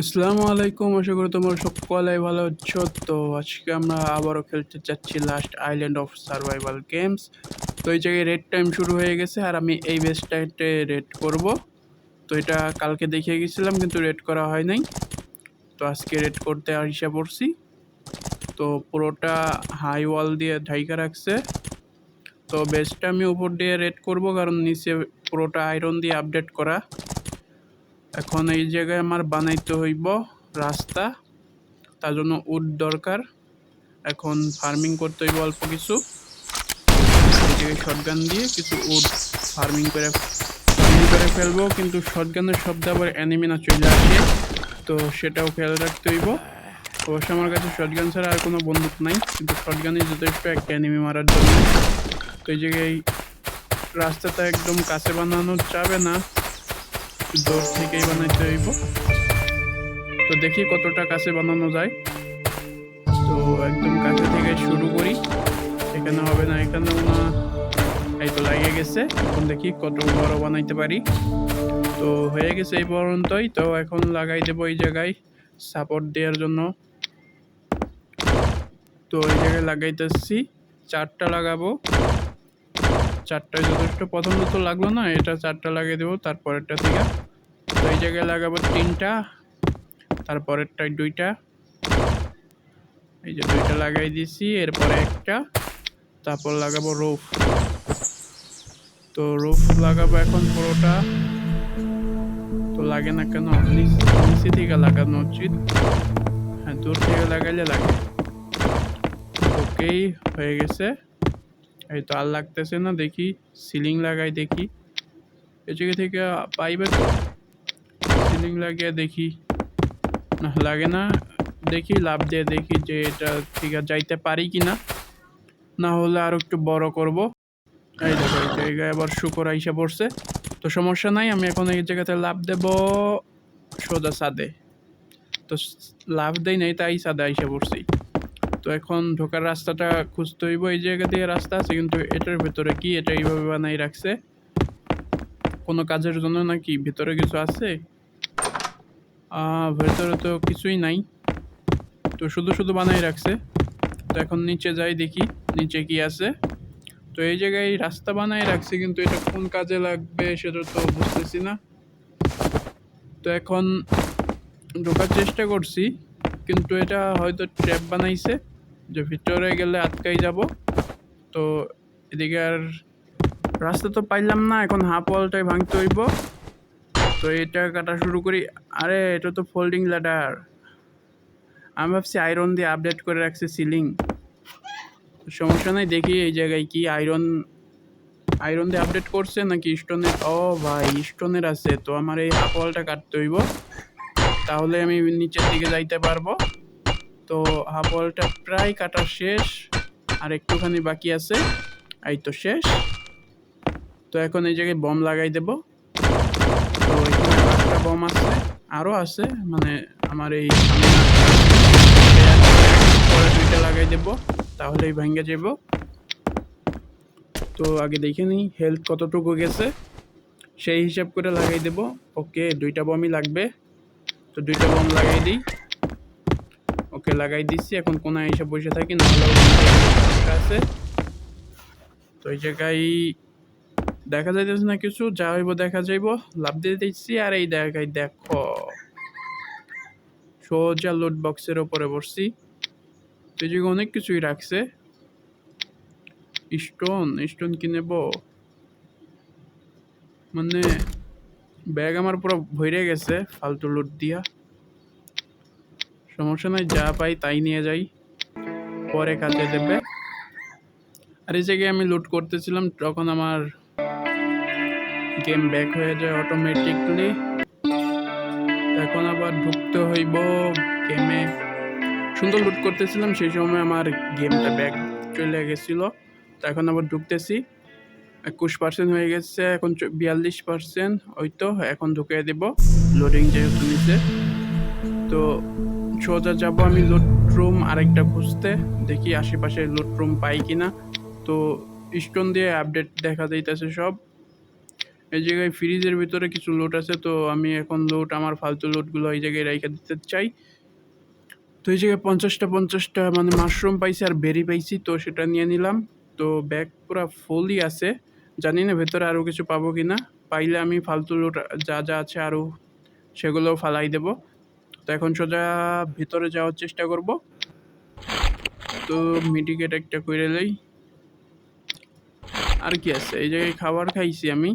আসসালামু আলাইকুম, আশা করি তোমরা সকলে ভালো আছো। তো আজকে আমরা আবারও খেলতে চাচ্ছি last island of survival games তো এই জায়গায় রেড টাইম শুরু হয়ে গেছে আর আমি এই বেসটাইতে রেড করব। তো এটা কালকে দেখিয়ে গেছিলাম, কিন্তু রেড করা হয় নাই। তো আজকে রেড করতে আর আসা পড়ছি তো পুরোটা হাই ওয়াল দিয়ে ঢাইকা রাখছে। তো বেসটা আমি উপর দিয়ে রেড করব, কারণ নিচে পুরোটা আয়রন দিয়ে আপডেট করা। এখন এই জায়গায় আমার বানাইতে হইব রাস্তা, তার জন্য উড দরকার। এখন ফার্মিং করতে হইব অল্প কিছু। শটগান দিয়ে কিছু উড ফার্মিং করে ফার্মিং করে ফেলব, কিন্তু শটগানের শব্দ আবার অ্যানিমি না চলে আসে, তো সেটাও খেয়াল রাখতে হইব। অবশ্য আমার কাছে শটগান ছাড়া আর কোনো বন্দুক নাই, কিন্তু শটগানই যথেষ্ট একটা অ্যানিমি মারার জন্য। তো এই জায়গায় রাস্তাটা একদম কাছে বানানো যাবে না। দূর থেকেই বানাইতে হইব। তো দেখি কতটা কাছে বানানো যায়। তো একদম কাছে থেকে শুরু করি। এখানে হবে না এখানে না। এই তো লাগিয়ে গেছে। এখন দেখি কত বড় বানাইতে পারি। তো হয়ে গেছে এই পর্যন্তই। তো এখন লাগাই দেবো এই জায়গায় সাপোর্ট দেওয়ার জন্য। তো এই জায়গায় লাগাইতেছি। চারটা লাগাবো। চারটায় যথেষ্ট প্রথম তো লাগল না, এটা চারটা লাগিয়ে দেবো, তারপরেরটা থেকে তো এই জায়গায় লাগাবো তিনটা, তারপরেরটায় দুইটা। এই যে দুইটা লাগাই দিছি এরপরে একটা, তারপর লাগাবো রুফ। তো রুফ লাগাবো এখন পুরোটা। তো লাগে না কেন নিচে থেকে লাগানো উচিত। হ্যাঁ দূর থেকে লাগাইলে লাগে। ওকেই হয়ে গেছে। এই তো আর লাগতেছে না, দেখি সিলিং লাগাই দেখি। এ জায়গা থেকে পাইবে তো? সিলিং লাগিয়ে দেখি। না, লাগে না, দেখি, লাভ দিয়ে দেখি যে এটা ঠিক যাইতে পারি কি না না হলে আরও একটু বড় করব। এই দেখো, এই জায়গায় আবার শুকর আইসা পড়ছে। তো সমস্যা নাই, আমি এখন এই জায়গাতে লাভ দেব সোজা সাদে তো লাভ দেই নাই, তাই সাদে আইসা পড়ছি। তো এখন ঢোকার রাস্তাটা খুঁজতে হইব, এই জায়গা দিয়ে রাস্তা আছে, কিন্তু এটার ভেতরে কি এটা এইভাবে বানাই রাখছে? কোনো কাজের জন্য নাকি ভেতরে কিছু আছে? ভেতরে তো কিছুই নাই। তো শুধু শুধু বানাই রাখছে। তো এখন নিচে যাই দেখি, নিচে কি আছে। তো এই জায়গায় রাস্তা বানাই রাখছে, কিন্তু এটা কোন কাজে লাগবে সেটা তো বুঝতেছি না। তো এখন ঢোকার চেষ্টা করছি, কিন্তু এটা হয়তো ট্র্যাপ বানাইছে। যে ভিতরে গেলে আটকাই যাব। তো এদিকে আর রাস্তা তো পাইলাম না, এখন হাফ ওয়ালটাই ভাঙতে হইব। তো এটা কাটা শুরু করি। আরে, এটা তো ফোল্ডিং ল্যাডার আমি ভাবছি আয়রন দিয়ে আপডেট করে রাখছি সিলিং সমস্যা নাই, দেখি এই জায়গায় কি আয়রন আয়রন দিয়ে আপডেট করছে নাকি স্টোনের ও ভাই স্টোনের আছে। তো আমার এই হাফ ওয়ালটা কাটতে হইব। তাহলে আমি নিচের দিকে যাইতে পারব। তো হাফ ওয়ালটা প্রায় কাটা শেষ, আর একটুখানি বাকি আছে, এই তো শেষ। তো এখন এই জায়গায় বম লাগাই দেব। তো পাঁচটা বম আছে, আরও আছে মানে আমার এই দুইটা লাগাই দেব, তাহলেই ভেঙে যাব। তো আগে দেখে নিই হেলথ কতটুকু গেছে, সেই হিসাব করে লাগাই দেব। ওকে, দুইটা বমই লাগবে। তো দুইটা বম লাগাই দিই। ওকে লাগাই দিচ্ছি এখন কোন এসে বসে থাকি না আছে। তো এই জায়গায় দেখা যাইতেছে না কিছু, যা হইব দেখা যাইব, লাভ দিয়ে দিচ্ছি আর এই দেখাই দেখো, সোজা লোড বক্সের ওপরে বসছি। তো এই অনেক কিছুই রাখছে। স্টোন স্টোন কি মানে ব্যাগ আমার পুরো ভরে গেছে, ফালতু লুট দিয়া। সমস্যা নাই যা পাই তাই নিয়ে যাই। পরে কাজে দেবে। আর এই জায়গায় আমি লুট করতেছিলাম, তখন আমার গেম ব্যাক হয়ে যায় অটোমেটিকলি এখন আবার ঢুকতে হইব গেমে সুন্দর লুট করতেছিলাম, সেই সময় আমার গেমটা ব্যাক চলে গেছিল। তো এখন আবার ঢুকতেছি। একুশ পার্সেন্ট হয়ে গেছে, এখন বিয়াল্লিশ পার্সেন্ট ওই তো, এখন ঢুকে দেব। লোডিং যেহেতু নিচে। তো সোজা যাব আমি লুট রুম আরেকটা খুঁজতে, দেখি আশেপাশে লুট রুম পাই কিনা। তো স্টোন দিয়ে আপডেট দেখা যাইতেছে সব। এই জায়গায় ফ্রিজের ভিতরে কিছু লোট আছে, তো আমি এখন লোট আমার ফালতু লোটগুলো এই জায়গায় রেখে দিতে চাই। তো এই জায়গায় পঞ্চাশটা পঞ্চাশটা মানে মাশরুম পাইছি আর বেরি পাইছি, তো সেটা নিয়ে নিলাম। তো ব্যাগ পুরো ফুলই আছে। জানি না ভেতরে আরও কিছু পাবো কি না পাইলে আমি ফালতু লোট যা যা আছে আরও সেগুলোও ফালাই দেব। এখন সোজা ভিতরে যাওয়ার চেষ্টা করব। তো মিডিকেট একটা করে লই। আর কি আছে? এই জায়গায় খাবার খাইছি আমি।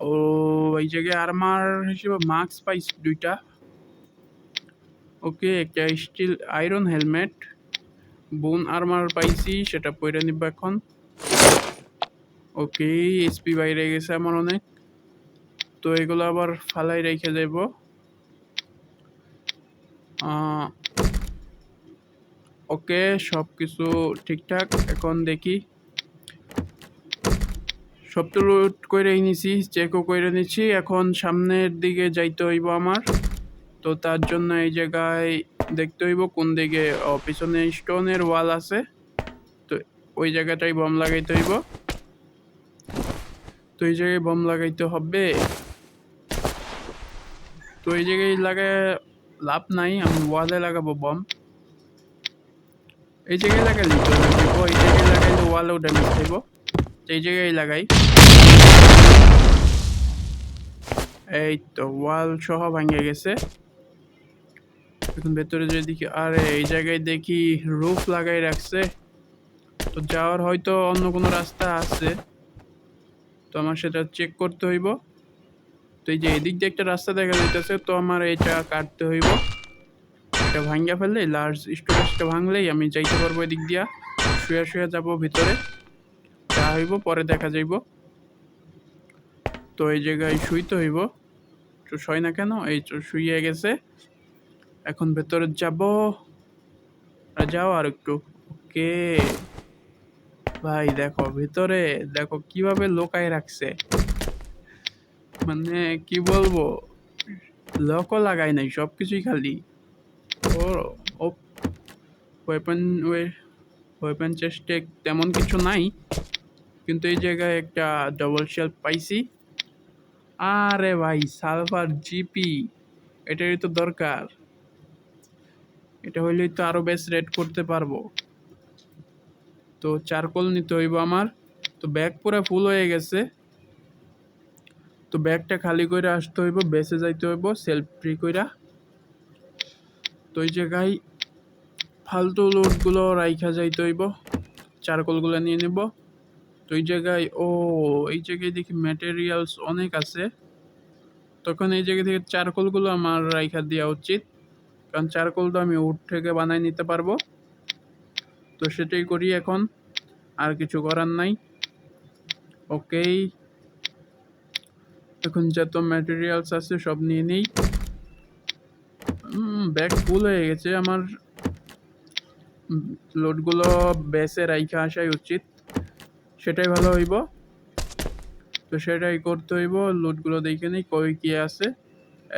ও, এই জায়গায় আর্মার হিসেবে মাস্ক পাইছি দুইটা। ওকে, একটা steel iron helmet bone armour পাইছি, সেটা পরে নিব এখন। ওকে এসপি বাইরে গেছে আমার অনেক। তো এগুলো আবার ফালাই রেখে দেব। ওকে সব কিছু ঠিকঠাক। এখন দেখি। সব তো লুট করে নিছি চেকও করে নিচ্ছি এখন সামনের দিকে যাইতে হইব আমার। তো তার জন্য এই জায়গায় দেখতে হইব কোন দিকে পিছনে স্টোনের ওয়াল আছে। তো ওই জায়গাটাই বম লাগাইতে হইব। তো এই জায়গায় বম লাগাইতে হবে। তো এই জায়গায় লাগায় লাভ নাই, আমি ওয়ালে লাগাবো বম এই জায়গায় লাগাইলে তো লাগবে এই জায়গায় লাগাইলে ওয়ালেও ড্যামেজ তো এই জায়গায় লাগাই। এই তো ওয়াল সহ ভাঙে গেছে। এখন ভেতরে যদি দেখি, আরে এই জায়গায় দেখি রুফ লাগাই রাখছে। তো যাওয়ার হয়তো অন্য কোনো রাস্তা আছে। তো আমার সেটা চেক করতে হইব। তো এই যে এদিক দিয়ে একটা রাস্তা দেখা যাইতেছে, তো আমার এটা কাটতে হইব। এটা ভাঙ্গা ফেললে লার্জ স্টোরেজটা ভাঙলেই আমি যাইতে পারব এদিক দিয়া। শুয়ে শুয়ে যাব ভিতরে। যা হইব, পরে দেখা যাইব। তো এই জায়গায় শুইতে হইব। তো শয় না কেন? এই তো শুইয়ে গেছে। এখন ভেতরে যাব। যাও আর একটু। ওকে। ভাই, দেখো, ভিতরে, দেখো, কীভাবে লোকায় রাখছে। মানে কি বলব? লকও লাগাই নাই সব কিছুই খালি ও ও ওয়েপন ওয়েপন চেস্টে তেমন কিছু নাই। কিন্তু এই জায়গায় একটা ডবল শেলফ পাইছি। আরে ভাই সালফার জিপি, এটারই তো দরকার। এটা হইলেই তো আরও বেশ রেড করতে পারব। তো চারকোল নিতে হইব আমার। তো ব্যাগ পুরো ফুল হয়ে গেছে। তো ব্যাগটা খালি করে আসতে হইব, বেসে যাইতে হইব সেলফ ফ্রি কইরা। তো এই জায়গায় ফালতু লোডগুলো রাইখা যাইতে হইব, চারকোলগুলো নিয়ে নেব। তো এই জায়গায়, ও, এই জায়গায় দেখি ম্যাটেরিয়ালস অনেক আছে। তখন এই জায়গা থেকে চারকোলগুলো আমার রাইখা দেওয়া উচিত, কারণ চারকোল তো আমি উড থেকে বানাই নিতে পারব। তো সেটাই করি এখন, আর কিছু করার নাই। ওকেই এখন যত ম্যাটেরিয়ালস আছে সব নিয়ে নেই। ব্যাগ ফুল হয়ে গেছে আমার। লোডগুলো বেসে রাইখা আসাই উচিত। সেটাই ভালো হইব। তো সেটাই করতে হইব লোডগুলো দেখে নেই, কই কি আছে।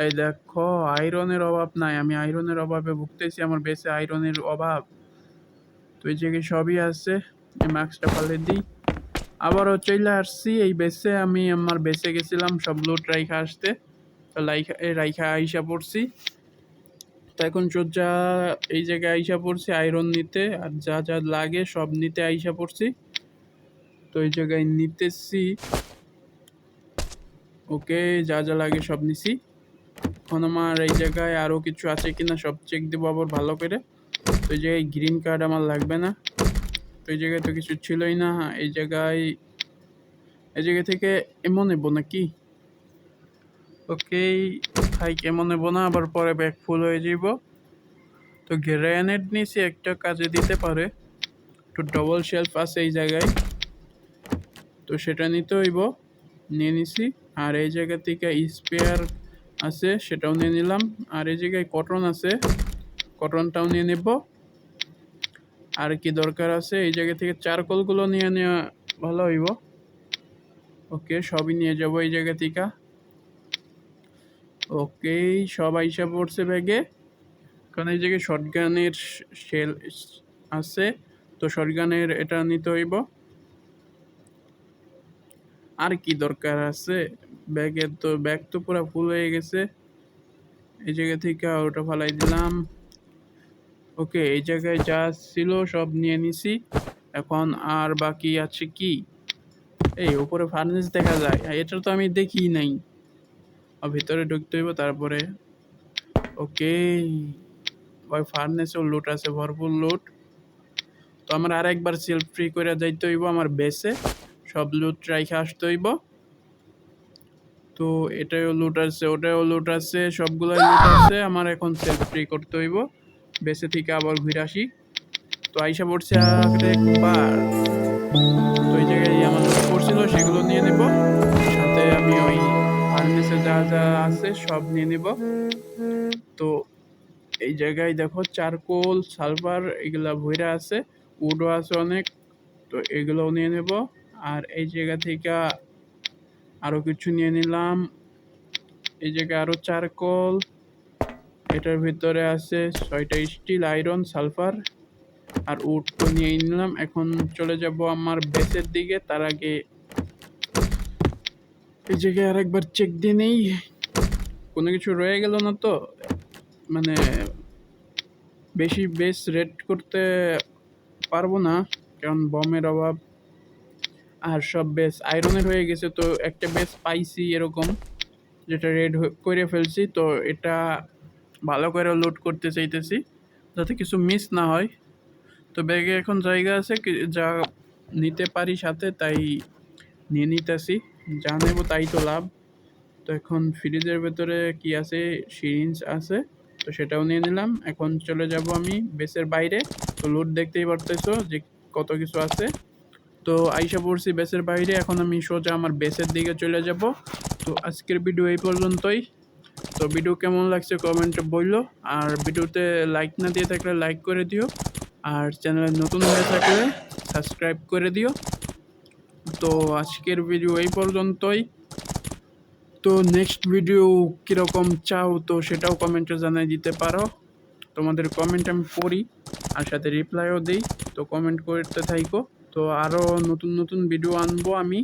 এই দেখো আয়রনের অভাব নাই, আমি আয়রনের অভাবে ভুগতেছি, আমার বেসে আয়রনের অভাব। তো এই জায়গায় সবই আছে, এই মাস্কটা ফালে দিই। আবারও চলে আসছি, এই বেসে আমি আমার বেসে গেছিলাম সব লোড রাইখা আসতে। তো লাইখা রাইখা আইসা পড়ছি। তো এখন সোজা এই জায়গায় আইসা পড়ছি আয়রন নিতে। আর যা যা লাগে সব নিতে আইসা পড়ছি। তো এই জায়গায় নিতেছি। ওকে, যা যা লাগে সব নিছি। এখন আমার এই জায়গায় আরও কিছু আছে কিনা সব চেক দেবো আবার ভালো করে। তো এই জায়গায় গ্রিন কার্ড আমার লাগবে না। তো এই জায়গায় তো কিছু ছিলই না। এই জায়গায়, এই জায়গা থেকে এমন নেব নাকি? ওকে হাই কেমন নেব না? আবার পরে ব্যাগ ফুল হয়ে যাব। তো গ্রেনেড নিচে একটা কাজে দিতে পারে। তো ডবল শেলফ আছে এই জায়গায়। তো সেটা নিতে হইব। নিয়ে নিছি। আর এই জায়গা থেকে স্পেয়ার আছে, সেটাও নিয়ে নিলাম। আর এই জায়গায় কটন আছে। কটনটাও নিয়ে নেব। আর কি দরকার আছে? এই জায়গা থেকে চারকোলগুলো নিয়ে নেওয়া ভালো হইব। ওকে, সবই নিয়ে যাব এই জায়গা থেকে। ওকে, সব আইসা পড়ছে ব্যাগে। কারণ এই জায়গায় শর্টগানের সেল আছে, তো শর্টগানের এটা নিতে হইব। আর কি দরকার আছে? ব্যাগের তো, ব্যাগ তো পুরো ফুল হয়ে গেছে। এই জায়গা থেকে ওটা ফালাই দিলাম। ওকে, এই জায়গায় যা ছিল সব নিয়ে নিছি। এখন আর বাকি আছে কি? এই, উপরে ফার্নেস দেখা যায়। এটা তো আমি দেখি নাই। ভিতরে ঢুকতে হইব তারপরে। ওকে, ওই ফার্নেসেও লুট আছে, ভরপুর লুট তো আমার আর একবার সেলফ ফ্রি করে যাইতে হইব আমার বেসে সব লুট রাইখে আসতে হইব। তো এটাও লুট আছে ওটাও লুট আছে, সবগুলোই লুট আছে। আমার এখন সেলফ ফ্রি করতে হইব। বেসে থেকে আবার ঘুরে আসি। তো আইসা পড়ছে একবার। তো এই জায়গায় আমার পড়ছিল সেগুলো নিয়ে নেব। সাথে আমি ওই ফার্নেসে যা যা আছে সব নিয়ে নেব। তো এই জায়গায় দেখো চারকোল সালফার এগুলা ভইরা আছে। উডও আছে অনেক। তো এগুলোও নিয়ে নেব। আর এই জায়গা থেকে আরও কিছু নিয়ে নিলাম। এই জায়গায় আরও চারকোল এটার ভিতরে আছে ছয়টা স্টিল আয়রন সালফার আর উড তো নিয়ে নিলাম। এখন চলে যাব আমার বেসের দিকে। তার আগে এই জায়গায় আরেকবার চেক দিয়ে নেই। কোনো কিছু রয়ে গেল না তো? মানে বেশি বেস রেড করতে পারব না, কারণ বমের অভাব। আর সব বেস আয়রনের হয়ে গেছে, তো একটা বেস পাইছি এরকম, যেটা রেড করে ফেলছি। তো এটা ভালো করে লোড করতে চাইতেছি, যাতে কিছু মিস না হয়। তো ব্যাগে এখন জায়গা আছে যা নিতে পারি সাথে তাই নিয়ে নিতেছি। যা নেব তাই তো লাভ। তো এখন ফ্রিজের ভেতরে কি আছে? সিরিঞ্জ আছে, তো সেটাও নিয়ে নিলাম। এখন চলে যাব আমি বেসের বাইরে। তো লুট দেখতেই পারতেছো যে কত কিছু আছে। তো আইসা পড়ছি বেসের বাইরে। এখন আমি সোজা আমার বেসের দিকে চলে যাব। তো আজকের ভিডিও এই পর্যন্তই। তো ভিডিও কেমন লাগছে কমেন্টে বলল। আর ভিডিওতে লাইক না দিয়ে থাকলে লাইক করে দিও। আর চ্যানেলে নতুন হয়ে থাকলে সাবস্ক্রাইব করে দিও। তো আজকের ভিডিও এই পর্যন্তই। তো নেক্সট ভিডিও কীরকম চাও তো সেটাও কমেন্টে জানাই দিতে পারো। তোমাদের কমেন্ট আমি পড়ি আর সাথে রিপ্লাইও দিই। তো কমেন্ট করতে থাইকো। তো আরও নতুন নতুন ভিডিও আনব আমি।